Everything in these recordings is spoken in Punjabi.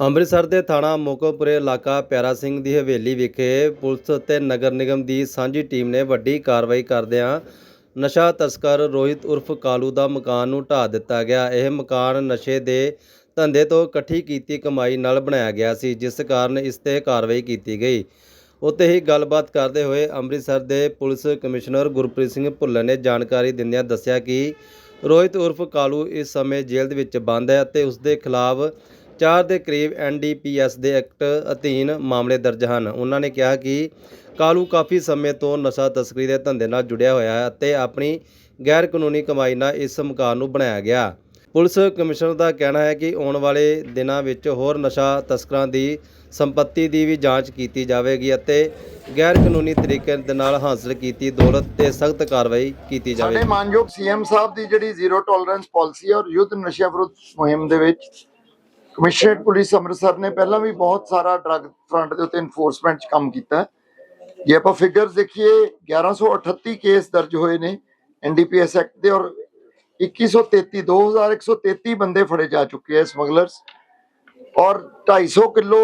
ਅੰਮ੍ਰਿਤਸਰ ਦੇ ਥਾਣਾ ਮੋਕੋਪੁਰੇ ਇਲਾਕਾ ਪਿਆਰਾ ਸਿੰਘ ਦੀ ਹਵੇਲੀ ਵਿਖੇ ਪੁਲਿਸ ਅਤੇ ਨਗਰ ਨਿਗਮ ਦੀ ਸਾਂਝੀ ਟੀਮ ਨੇ ਵੱਡੀ ਕਾਰਵਾਈ ਕਰਦਿਆਂ ਨਸ਼ਾ ਤਸਕਰ ਰੋਹਿਤ ਉਰਫ ਕਾਲੂ ਦਾ ਮਕਾਨ ਨੂੰ ਢਾਹ ਦਿੱਤਾ ਗਿਆ। ਇਹ ਮਕਾਨ ਨਸ਼ੇ ਦੇ ਧੰਦੇ ਤੋਂ ਇਕੱਠੀ ਕੀਤੀ ਕਮਾਈ ਨਾਲ ਬਣਾਇਆ ਗਿਆ ਸੀ, ਜਿਸ ਕਾਰਨ ਇਸ ਤੇ ਕਾਰਵਾਈ ਕੀਤੀ ਗਈ। ਉੱਤੇ ਹੀ ਗੱਲਬਾਤ ਕਰਦੇ ਹੋਏ ਅੰਮ੍ਰਿਤਸਰ ਦੇ ਪੁਲਿਸ ਕਮਿਸ਼ਨਰ ਗੁਰਪ੍ਰੀਤ ਸਿੰਘ ਭੁੱਲਰ ਨੇ ਜਾਣਕਾਰੀ ਦਿੰਦਿਆਂ ਦੱਸਿਆ ਕਿ ਰੋਹਿਤ ਉਰਫ ਕਾਲੂ ਇਸ ਸਮੇਂ ਜੇਲ੍ਹ ਦੇ ਵਿੱਚ ਬੰਦ ਹੈ ਅਤੇ ਉਸ ਦੇ ਖਿਲਾਫ ਚਾਰ ਦੇ ਕਰੀਬ ਐਨਡੀਪੀਐਸ ਦੇ ਐਕਟ ਅਧੀਨ ਮਾਮਲੇ ਦਰਜ ਹਨ। ਉਹਨਾਂ ਨੇ ਕਿਹਾ ਕਿ ਕਾਲੂ ਕਾਫੀ ਸਮੇਂ ਤੋਂ ਨਸ਼ਾ ਤਸਕਰੀ ਦੇ ਧੰਦੇ ਨਾਲ ਜੁੜਿਆ ਹੋਇਆ ਹੈ ਅਤੇ ਆਪਣੀ ਗੈਰ ਕਾਨੂੰਨੀ ਕਮਾਈ ਨਾਲ ਇਸ ਮਕਾਨ ਨੂੰ ਬਣਾਇਆ ਗਿਆ। ਪੁਲਿਸ ਕਮਿਸ਼ਨਰ ਦਾ ਕਹਿਣਾ ਹੈ ਕਿ ਆਉਣ ਵਾਲੇ ਦਿਨਾਂ ਵਿੱਚ ਹੋਰ ਨਸ਼ਾ ਤਸਕਰਾਂ ਦੀ ਸੰਪਤੀ ਦੀ ਵੀ ਜਾਂਚ ਕੀਤੀ ਜਾਵੇਗੀ ਅਤੇ ਗੈਰ ਕਾਨੂੰਨੀ ਤਰੀਕੇ ਦੇ ਨਾਲ ਹਾਸਲ ਕੀਤੀ ਦੌਲਤ ਤੇ ਸਖਤ ਕਾਰਵਾਈ ਕੀਤੀ ਸਾਡੇ ਜਾਵੇਗੀ ਮਾਨਯੋਗ ਸੀਐਮ ਸਾਹਿਬ ਦੀ ਜਿਹੜੀ ਜ਼ੀਰੋ ਟੋਲਰੈਂਸ ਪਾਲਿਸੀ ਹੈ ਔਰ ਯੁੱਧ ਨਸ਼ਾ ਵਿਰੁੱਧ ਮੁਹਿੰਮ ਦੇ ਵਿੱਚ ਕਮਿਸ਼ਨਰੇਟ ਪੁਲਿਸ ਅੰਮ੍ਰਿਤਸਰ ਨੇ ਪਹਿਲਾਂ ਵੀ ਬਹੁਤ ਸਾਰਾ ਡਰੱਗ ਫਰੰਟ ਦੇ ਉੱਤੇ ਇਨਫੋਰਸਮੈਂਟ 'ਚ ਕੰਮ ਕੀਤਾ। ਜੇ ਆਪਾਂ ਫਿਗਰਸ ਦੇਖੀਏ 1138 ਕੇਸ ਦਰਜ ਹੋਏ ਨੇ ਐਨਡੀਪੀਐਸ ਐਕਟ ਦੇ ਔਰ 2133 2133 ਬੰਦੇ ਫੜੇ ਜਾ ਚੁੱਕੇ ਹੈ ਸਮਗਲਰਸ ਔਰ 250 kilo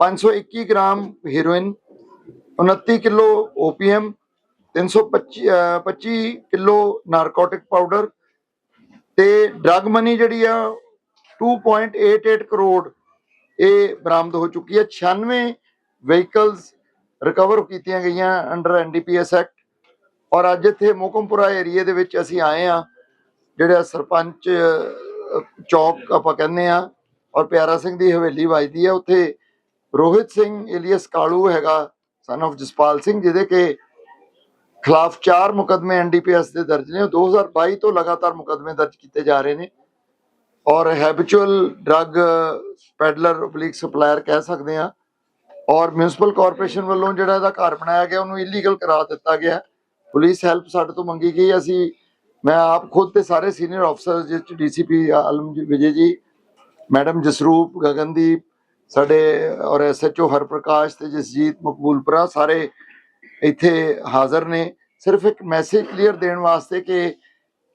521 gram heroin 29 kilo opium 325 kilo narcotic powder ਤੇ ਡਰੱਗ ਮਨੀ ਜਿਹੜੀ ਆ 2.88 ਕਰੋੜ ਇਹ ਬਰਾਮਦ ਹੋ ਚੁੱਕੀ ਹੈ। 96 ਵਹੀਕਲਸ ਰਿਕਵਰ ਕੀਤੀਆਂ ਗਈਆਂ ਅੰਡਰ ਐਨਡੀਪੀਐਸ ਐਕਟ ਔਰ ਅੱਜ ਇੱਥੇ ਮੋਕਮਪੁਰਾ ਏਰੀਆ ਦੇ ਵਿੱਚ ਅਸੀਂ ਆਏ ਆ ਜਿਹੜਾ ਸਰਪੰਚ ਚੌਕ ਆਪਾਂ ਕਹਿੰਦੇ ਆ ਔਰ ਪਿਆਰਾ ਸਿੰਘ ਦੀ ਹਵੇਲੀ ਵੱਜਦੀ ਹੈ। ਉੱਥੇ ਰੋਹਿਤ ਸਿੰਘ ਏਲੀਅਸ ਕਾਲੂ ਹੈਗਾ ਸਨ of ਜਸਪਾਲ ਸਿੰਘ, ਜਿਹਦੇ ਕੇ ਖਿਲਾਫ ਚਾਰ ਮੁਕਦਮੇ ਐਨਡੀਪੀਐਸ ਦੇ ਦਰਜ ਨੇ। ਉਹ 2022 ਤੋਂ ਲਗਾਤਾਰ ਮੁਕਦਮੇ ਦਰਜ ਕੀਤੇ ਜਾ ਰਹੇ ਨੇ। ਔਰ habitual drug peddler public supplier ਕਹਿ ਸਕਦੇ ਆ ਔਰ ਮਿਊਨਿਸਪਲ ਕਾਰਪੋਰੇਸ਼ਨ ਵੱਲੋਂ ਜਿਹੜਾ ਇਹਦਾ ਘਰ ਬਣਾਇਆ ਗਿਆ, ਉਹਨੂੰ ਇਲੀਗਲ ਕਰਾ ਦਿੱਤਾ ਗਿਆ। ਪੁਲਿਸ ਹੈਲਪ ਸਾਡੇ ਤੋਂ ਮੰਗੀ ਗਈ। ਅਸੀਂ, ਮੈਂ ਆਪ ਖੁਦ ਤੇ ਸਾਰੇ ਸੀਨੀਅਰ ਅਫਸਰ ਜਿਸ ਚ ਡੀਸੀਪੀ ਆਲਮ ਜੀ, ਵਿਜੇ ਜੀ, ਮੈਡਮ ਜਸਰੂਪ, ਗਗਨਦੀਪ, ਸਾਡੇ ਔਰ ਐਸਐਚਓ ਹਰਪ੍ਰਕਾਸ਼ ਤੇ ਜਸਜੀਤ ਮਕਬੂਲਪੁਰਾ, ਸਾਰੇ ਇੱਥੇ ਹਾਜ਼ਰ ਨੇ। ਸਿਰਫ ਇੱਕ ਮੈਸੇਜ ਕਲੀਅਰ ਦੇਣ ਵਾਸਤੇ ਕਿ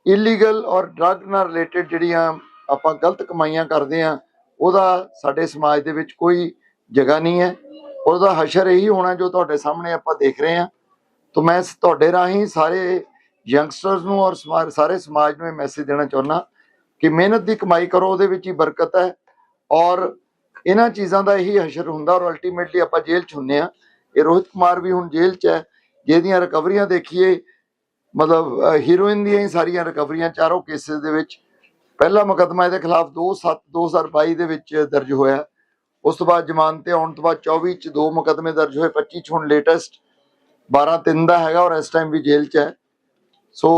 ਇਲੀਗਲ ਔਰ ਡਰੱਗ ਨਾਲ ਰਿਲੇਟਡ ਜਿਹੜੀਆਂ ਆਪਾਂ ਗਲਤ ਕਮਾਈਆਂ ਕਰਦੇ ਆ ਉਹਦਾ ਸਾਡੇ ਸਮਾਜ ਦੇ ਵਿੱਚ ਕੋਈ ਜਗ੍ਹਾ ਨਹੀਂ ਹੈ। ਉਹਦਾ ਹਸ਼ਰ ਇਹੀ ਹੋਣਾ ਜੋ ਤੁਹਾਡੇ ਸਾਹਮਣੇ ਆਪਾਂ ਦੇਖ ਰਹੇ ਹਾਂ। ਤਾਂ ਮੈਂ ਤੁਹਾਡੇ ਰਾਹੀਂ ਸਾਰੇ ਯੰਗਸਟਰਸ ਨੂੰ ਔਰ ਸਮਾ- ਸਾਰੇ ਸਮਾਜ ਨੂੰ ਇਹ ਮੈਸੇਜ ਦੇਣਾ ਚਾਹੁੰਦਾ ਕਿ ਮਿਹਨਤ ਦੀ ਕਮਾਈ ਕਰੋ, ਉਹਦੇ ਵਿੱਚ ਹੀ ਬਰਕਤ ਹੈ ਔਰ ਇਹਨਾਂ ਚੀਜ਼ਾਂ ਦਾ ਇਹੀ ਹਸ਼ਰ ਹੁੰਦਾ ਔਰ ਅਲਟੀਮੇਟਲੀ ਆਪਾਂ ਜੇਲ੍ਹ ਚ ਹੁੰਨੇ ਆ ਇਹ ਰੋਹਿਤ ਕੁਮਾਰ ਵੀ ਹੁਣ ਜੇਲ੍ਹ ਚ ਹੈ, ਜਿਹਦੀਆਂ ਰਿਕਵਰੀਆਂ ਦੇਖੀਏ, ਮਤਲਬ ਹੀਰੋਇਨ ਦੀਆਂ ਹੀ ਸਾਰੀਆਂ ਰਿਕਵਰੀਆਂ ਚਾਰੋਂ ਕੇਸਿਸ ਦੇ ਵਿੱਚ ਪਹਿਲਾ ਮੁਕੱਦਮਾ ਇਹਦੇ ਖਿਲਾਫ 2/7 2022 ਦੇ ਵਿੱਚ ਦਰਜ ਹੋਇਆ। ਉਸ ਤੋਂ ਬਾਅਦ ਜ਼ਮਾਨਤ ਤੇ ਆਉਣ ਤੋਂ ਬਾਅਦ 24 ਚ ਦੋ ਮੁਕੱਦਮੇ ਦਰਜ ਹੋਏ 25 ਚ ਹੁਣ ਲੇਟੈਸਟ 12 ਤਿੰਨ ਦਾ ਹੈਗਾ ਔਰ ਇਸ ਟਾਈਮ ਵੀ ਜੇਲ੍ਹ ਚ ਹੈ। ਸੋ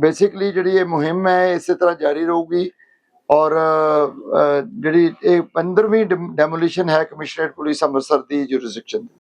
ਬੇਸਿਕਲੀ ਜਿਹੜੀ ਇਹ ਮੁਹਿੰਮ ਹੈ ਇਸੇ ਤਰ੍ਹਾਂ ਜਾਰੀ ਰਹੂਗੀ ਔਰ ਜਿਹੜੀ ਇਹ 15ਵੀਂ ਡੈਮੋਲੀਸ਼ਨ ਹੈ ਕਮਿਸ਼ਨਰੇਟ ਪੁਲਿਸ ਅੰਮ੍ਰਿਤਸਰ ਦੀ ਜੁਰਿਸਡਿਕਸ਼ਨ